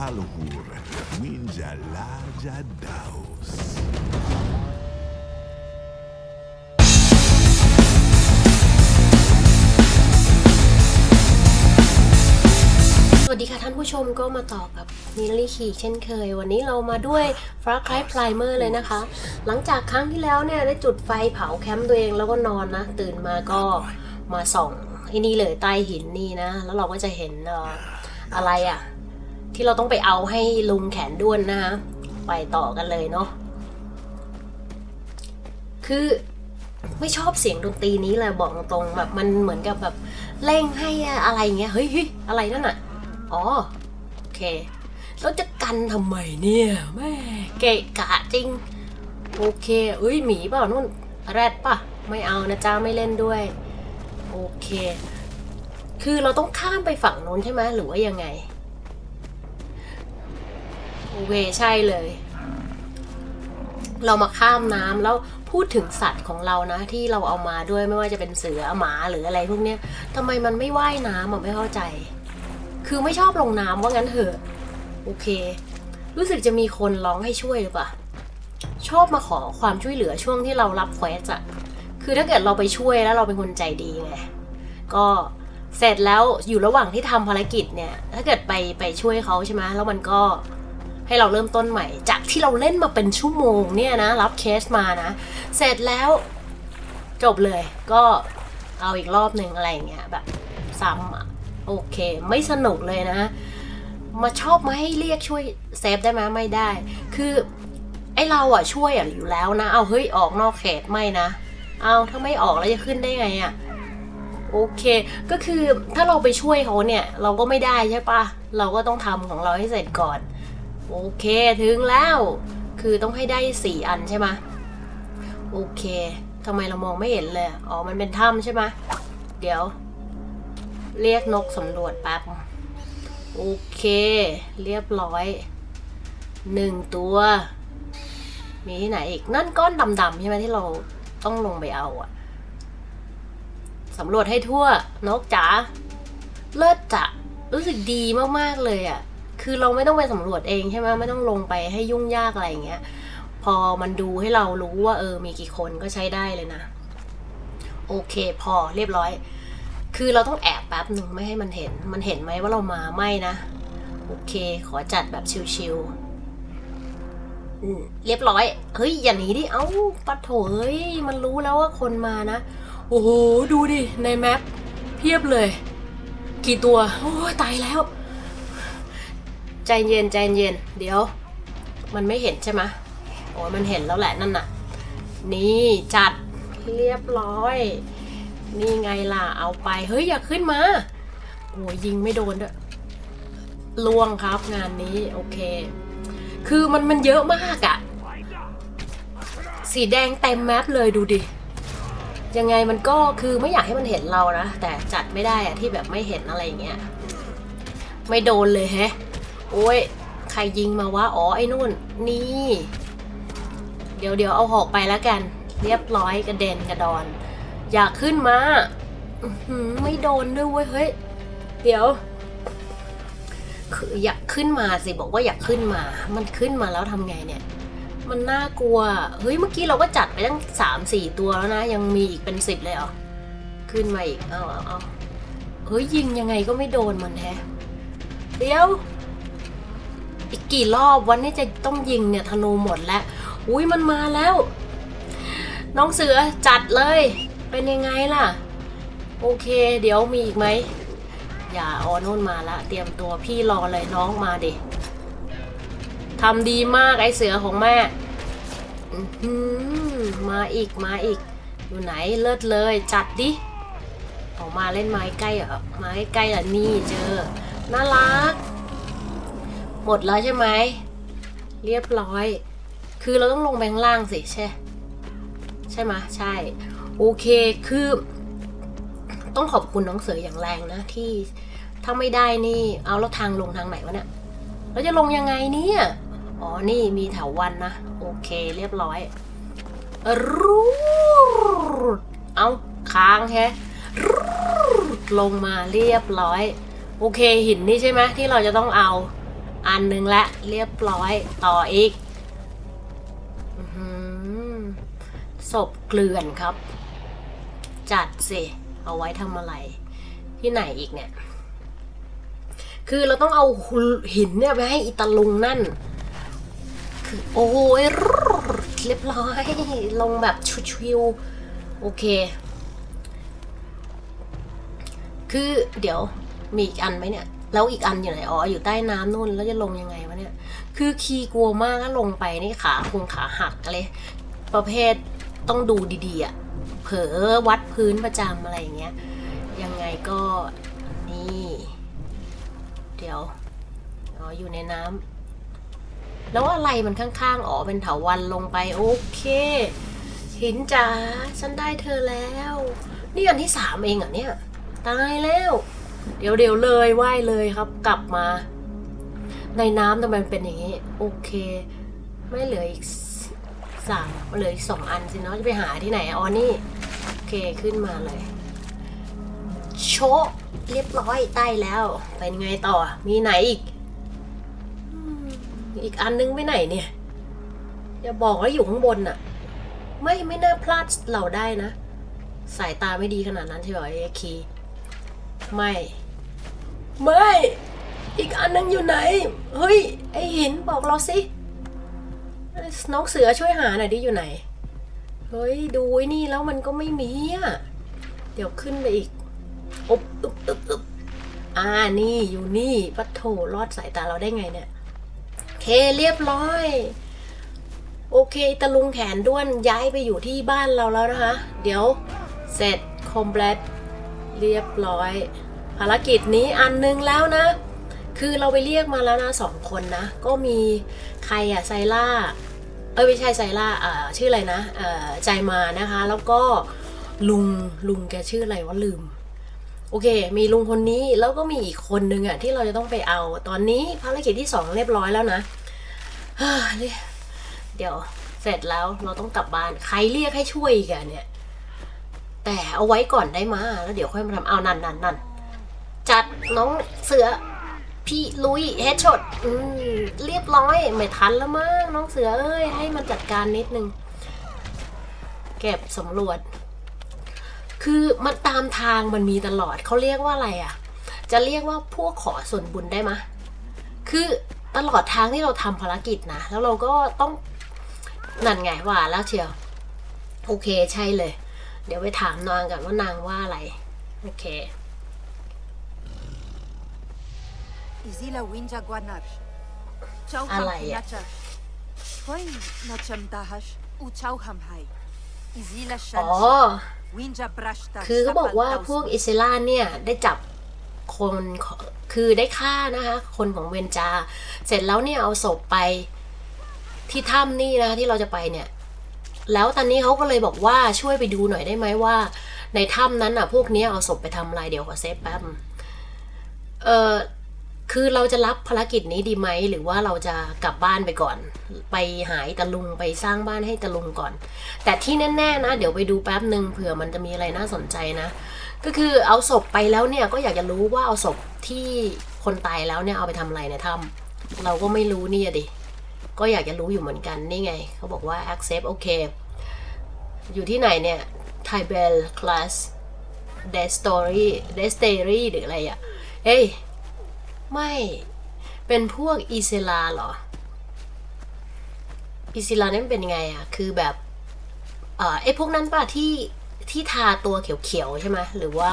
alhur min jalaja daus. สวัสดีค่ะท่านผู้ชมก็มาต่อกับนิลลี่ขีเช่นเคย วันนี้เรามาด้วยฟราคลายพลายเมอร์เลยนะคะ หลังจากครั้งที่แล้วเนี่ยได้จุดไฟเผาแคมป์ตัวเองแล้วก็นอนนะ ตื่นมาก็มาส่องไอ้นี่เลยใต้หินนี่นะ แล้วเราก็จะเห็นเอ่ออะไรอะ่ะ ที่เราต้องไปเอาให้ลุงแขนด้วนนะคะไปต่อกันเลยเนาะคือไม่ชอบเสียงดนตรีนี้เลยบอกตรงๆแบบมันเหมือนกับแบบเร่งให้อะไรเงี้ยเฮ้ยอะไรนั่นอะอ๋อโอเคแล้วจะกันทำไมเนี่ยแม่เกะกะจริง โอเคเอ้ยหมีเปล่านู่นแรดป่ะ ไม่เอานะจ้าไม่เล่นด้วย โอเค คือเราต้องข้ามไปฝั่งนู้นใช่ไหมหรือว่ายังไง อเคใช่เลย เรามาข้ามน้ำแล้วพูดถึงสัตว์ของเรานะ ที่เราเอามาด้วยไม่ว่าจะเป็นเสือหมาหรืออะไรพวกเนี้ยทำไมมันไม่ว่ายน้ำอะไม่เข้าใจ คือไม่ชอบลงน้ำว่างั้นเถอะ โอเค รู้สึกจะมีคนร้องให้ช่วยหรือเปล่าชอบมาขอความช่วยเหลือช่วงที่เรารับเควสอะคือถ้าเกิดเราไปช่วยแล้วเราเป็นคนใจดีไงก็เสร็จแล้วอยู่ระหว่างที่ทำภารกิจเนี่ย ถ้าเกิดไปไปช่วยเขาใช่ไหมแล้วมันก็ ให้เราเริ่มต้นใหม่ จากที่เราเล่นมาเป็นชั่วโมงเนี่ยนะ รับเคสมานะ เสร็จแล้วจบเลยก็เอาอีกรอบหนึ่งอะไรอย่างเงี้ยแบบซ้ำอะโอเค ไม่สนุกเลยนะ มาชอบมาให้เรียกช่วยเซฟได้ไหมไม่ได้ คือไอเราอะช่วยอะอยู่แล้วนะ เอาเฮ้ยออกนอกเขตไม่นะ เอาถ้าไม่ออกแล้วจะขึ้นได้ไงอะโอเค ก็คือถ้าเราไปช่วยเขาเนี่ย เราก็ไม่ได้ใช่ปะเราก็ต้องทำของเราให้เสร็จก่อน โอเคถึงแล้ว คือต้องให้ได้สี่อันใช่ไหมโอเคทำไมเรามองไม่เห็นเลย อ๋อ มันเป็นถ้ำใช่ไหมเดี๋ยว เรียกนกสำรวจแป๊บ โอเค เรียบร้อยหนึ่งตัว มีที่ไหนอีก นั่นก้อนดำๆใช่ไหมที่เราต้องลงไปเอาอะสำรวจให้ทั่วนกจ๋าเลิศจะรู้สึกดีมากๆเลยอะ คือเราไม่ต้องไปสำรวจเองใช่ไหมไม่ต้องลงไปให้ยุ่งยากอะไรอย่างเงี้ย พอมันดูให้เรารู้ว่าเออมีกี่คนก็ใช้ได้เลยนะ โอเคพอเรียบร้อย คือเราต้องแอบแป๊บหนึ่งไม่ให้มันเห็น มันเห็นไหมว่าเรามาไม่นะ โอเค ขอจัดแบบชิวๆเรียบร้อย เฮ้ยอย่าหนีดิ เอ้าปัดโถเฮ้ยมันรู้แล้วว่าคนมานะ โอ้โห ดูดิ ในแมปเพียบเลย กี่ตัว โอ้ตายแล้ว ใจเย็นใจเย็น เดี๋ยว มันไม่เห็นใช่ไหมโอ้ยมันเห็นแล้วแหละนั่นน่ะ นี่จัดเรียบร้อย นี่ไงล่ะ เอาไป เฮ้ย อย่าขึ้นมาโอ้ยยิงไม่โดนด้วยลวงครับงานนี้ โอเค คือมันมันเยอะมากอะสีแดงเต็มแมปเลยดูดิ ยังไงมันก็คือไม่อยากให้มันเห็นเรานะ แต่จัดไม่ได้อะที่แบบไม่เห็นอะไรอย่างเงี้ย ไม่โดนเลยแฮะ โอ้ย ใครยิงมาวะ อ๋อ ไอ้นู่น นี่ เดี๋ยวเดี๋ยวเอาหอกไปแล้วกัน เรียบร้อยกระเด็นกระดอน อยากขึ้นมาไม่โดนด้วยเว้ย เฮ้ย เดี๋ยวคืออยากขึ้นมาสิบอกว่าอยากขึ้นมา มันขึ้นมาแล้วทำไงเนี่ย มันน่ากลัว เฮ้ย เมื่อกี้เราก็จัดไปตั้งสามสี่ตัวแล้วนะ ยังมีอีกเป็นสิบเลยเหรอ ขึ้นมาอีก เอาเอาเอาเฮ้ยยิงยังไงก็ไม่โดนมันแฮะเดี๋ยว อีกกี่รอบวันนี้จะต้องยิงเนี่ยธนูหมดแล้วอุ้ยมันมาแล้ว น้องเสือจัดเลย เป็นยังไงล่ะ โอเค เดี๋ยวมีอีกไหมอย่าออนุ่นมาละ เตรียมตัวพี่รอเลยน้องมาดิทำดีมากไอเสือของแม่มาอีกมาอีก อยู่ไหนเลิศเลยจัดดิออกมาเล่นไม้ใกล้เหรอไม้ใกล้เหรอนี่เจอ น่ารัก หมดแล้วใช่ไหม เรียบร้อย คือเราต้องลงไปข้างล่างสิใช่ ใช่ไหมใช่ โอเค คือ ต้องขอบคุณน้องเสืออย่างแรงนะ ที่ถ้าไม่ได้นี่ เอาแล้วทางลงทางไหนวะเนี่ยเราจะลงยังไงเนี่ย อ๋อ นี่มีแถววันนะ โอเค เรียบร้อย รูเอาค้างแฮะลงมาเรียบร้อย โอเคหินนี่ใช่ไหมที่เราจะต้องเอา อันหนึ่งละเรียบร้อยต่ออีกหือศพเกลื่อนครับ จัดสิเอาไว้ทำอะไร ที่ไหนอีกเนี่ย คือเราต้องเอาหินเนี่ยไปให้อีตาลุงนั่น คือโอ้ยเรียบร้อยลงแบบชิวๆโอเค คือเดี๋ยวมีอีกอันไหมเนี่ย แล้วอีกอันอยู่ไหนอ๋ออยู่ใต้น้ำนู่นแล้วจะลงยังไงวะเนี่ย คือคีกลัวมากถ้าลงไปนี่ขาคงขาหักเลย ประเภทต้องดูดีๆอะ่ะเผลอวัดพื้นประจำอะไรอย่างเงี้ย ยังไงก็นี่ เดี๋ยวอ๋ออยู่ในน้ำแล้วอะไรมันข้างๆ อ๋อเป็นเถาวันลงไปโอเคหินจ๋าฉันได้เธอแล้ว นี่อันที่สามเองเหรอเนี่ย ตายแล้ว เดี๋ยวเดี๋ยวเลยไหวเลยครับ กลับมา ในน้ำทำไมมันเป็นอย่างนี้ โอเค ไม่เหลืออีกสามเหลืออีกสองอันสิเนาะจะไปหาที่ไหนอ๋อนี่โอเคขึ้นมาเลย โชะเรียบร้อยใต้แล้วเป็นไงต่อ มีไหนอีก อีกอันนึงไปไหนเนี่ยอย่าบอกว่าอยู่ข้างบนอะไม่ไม่น่าพลาดเราได้นะ สายตาไม่ดีขนาดนั้นใช่ไหมไอ้คี ไม่ ไม่ อีกอันนึงอยู่ไหน เฮ้ย ไอหินบอกเราสิน้องเสือช่วยหาหน่อยดิอยู่ไหน เฮ้ย ดูไอ้นี่แล้วมันก็ไม่มีอะ เดี๋ยวขึ้นไปอีกอบอึบอึบอึบอ่านี่อยู่นี่ปัดโถรอดสายตาเราได้ไงเนี่ยเคเรียบร้อย โอเคตะลุงแขนด้วนย้ายไปอยู่ที่บ้านเราแล้วนะคะ เดี๋ยวเสร็จคอม p พล t เรียบร้อย ภารกิจนี้อันนึงแล้วนะ คือเราไปเรียกมาแล้วนะสองคนนะ ก็มีใครอะไซล่า เอ้ยไม่ใช่ไซล่าเอ่อชื่ออะไรนะเอ่อใจมานะคะ แล้วก็ลุงลุงแกชื่ออะไรวะลืม โอเค มีลุงคนนี้แล้วก็มีอีกคนนึงอะที่เราจะต้องไปเอา ตอนนี้ภารกิจที่สองเรียบร้อยแล้วนะเดี๋ยวเสร็จแล้วเราต้องกลับบ้าน ใครเรียกให้ช่วยอีกันเนี่ย แต่เอาไว้ก่อนได้มาแล้วเดี๋ยวค่อยมาทำเอานั่นนั่นนั่นจัดน้องเสือพี่ลุยเฮดช็อตอืมเรียบร้อยไม่ทันแล้วมั้งน้องเสือเอ้ยให้มันจัดการนิดนึง เก็บสำรวจ คือมันตามทางมันมีตลอดเขาเรียกว่าอะไรอะ จะเรียกว่าพวกขอส่วนบุญได้ไหมคือตลอดทางที่เราทำภารกิจนะแล้วเราก็ต้องนั่นไงว่าแล้วเชียว โอเคใช่เลย เดี๋ยวไปถามนางกันว่านางว่าอะไร โอเค Izila winja guanash. Chau Alay. ham nacha. Hoy nacham dahash. U chau ham hai. Izila อ๋อ shan. Winja brashta. คือเขาบอกว่าพวกอิสลาเนี่ยได้จับคนของคือได้ฆ่านะคะคนของเวนจา เสร็จแล้วเนี่ยเอาศพไปที่ถ้ำนี่นะที่เราจะไปเนี่ย แล้วตอนนี้เขาก็เลยบอกว่าช่วยไปดูหน่อยได้ไหมว่า ในถ้ำนั้นอะ พวกนี้เอาศพไปทำอะไรเดี๋ยวขอเซฟแป๊บเออคือเราจะรับภารกิจนี้ดีไหมหรือว่าเราจะกลับบ้านไปก่อน ไปหายตะลุงไปสร้างบ้านให้ตะลุงก่อน แต่ที่แน่ๆนะเดี๋ยวไปดูแป๊บหนึ่งเผื่อมันจะมีอะไรน่าสนใจนะ ก็คือเอาศพไปแล้วเนี่ยก็อยากจะรู้ว่าเอาศพที่คนตายแล้วเนี่ยเอาไปทำอะไรในถ้ำเราก็ไม่รู้เนี่อะดิ ก็อยากจะรู้อยู่เหมือนกันนี่ไง เขาบอกว่า accept โอเค อยู่ที่ไหนเนี่ย Thai Bell Class d e s t o r y d e s t o r y หรืออะไรอะ่ะเอ้ย ไม่เป็นพวกอิสลาเหรออิสลานี่นเป็นยังไงอะ่ะ คือแบบ เอ่อไอพวกนั้นป่ะที่ ที่ทาตัวเขียวๆใช่ไหมหรือว่า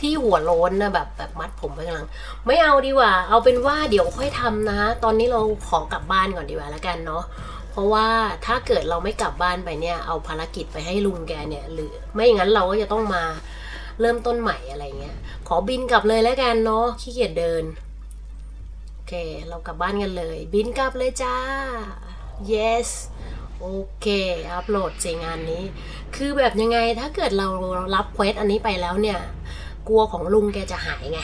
ที่หัวโล้นนะแบบแบบมัดผมไปกำลัง ไม่เอาดีกว่า เอาเป็นว่าเดี๋ยวค่อยทำนะ ตอนนี้เราขอกลับบ้านก่อนดีกว่าแล้วกันเนาะเพราะว่าถ้าเกิดเราไม่กลับบ้านไปเนี่ยเอาภารกิจไปให้ลุงแกเนี่ย หรือไม่อย่างนั้นเราก็จะต้องมาเริ่มต้นใหม่อะไรเงี้ย ขอบินกลับเลยแล้วกันเนาะขี้เกียจเดินโอเค เรากลับบ้านกันเลย บินกลับเลยจ้า yes โอเคอัพโหลดสิงานนี้ คือแบบยังไงถ้าเกิดเรารับเควสอันนี้ไปแล้วเนี่ย กลัวของลุงแกจะหายไง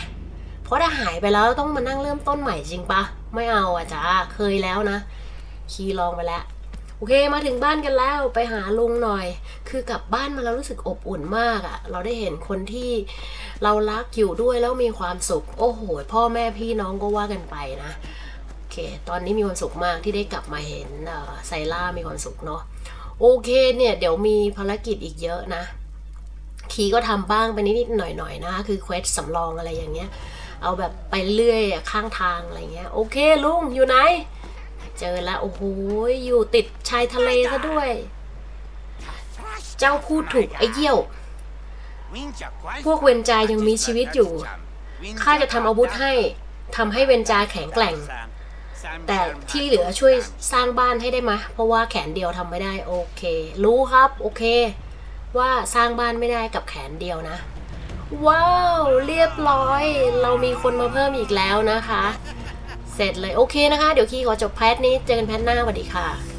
เพราะถ้าหายไปแล้วต้องมานั่งเริ่มต้นใหม่จริงปะไม่เอาอะจ้าเคยแล้วนะ คีลองไปแล้วโอเคมาถึงบ้านกันแล้วไปหาลุงหน่อย คือกลับบ้านมาแล้วรู้สึกอบอุ่นมากอะ่ะ เราได้เห็นคนที่เรารักอยู่ด้วยแล้วมีความสุข โอ้โห พ่อแม่พี่น้องก็ว่ากันไปนะ เคเค ตอนนี้มีความสุขมากที่ได้กลับมาเห็นไซล่ามีความสุขเนาะ โอเคเนี่ย เดี๋ยวมีภารกิจอีกเยอะนะ คีก็ทำบ้างไปนิดๆหน่อยๆนนะคะคือเควสสำรองอะไรอย่างเงี้ย เอาแบบไปเรื่อยข้างทางอะไรเงี้ย โอเคลุงอยู่ไหน เจอแล้วโอ้โหอยู่ติดชายทะเลซะด้วย เจ้าพูดถูกไอ้เยี่ยว พวกเวนจายังมีชีวิตอยู่ข้าจะทำอาวุธให้ทำให้เวนจาแข็งแกร่ง แต่ที่เหลือช่วยสร้างบ้านให้ได้ไหมเพราะว่าแขนเดียวทำไม่ได้โอเค รู้ครับโอเค ว่าสร้างบ้านไม่ได้กับแขนเดียวนะ ว้าวเรียบร้อย เรามีคนมาเพิ่มอีกแล้วนะคะ เสร็จเลยโอเคนะคะ เดี๋ยวคีขอจบแพทนี้เจอกันแพทหน้าสวัสดีค่ะ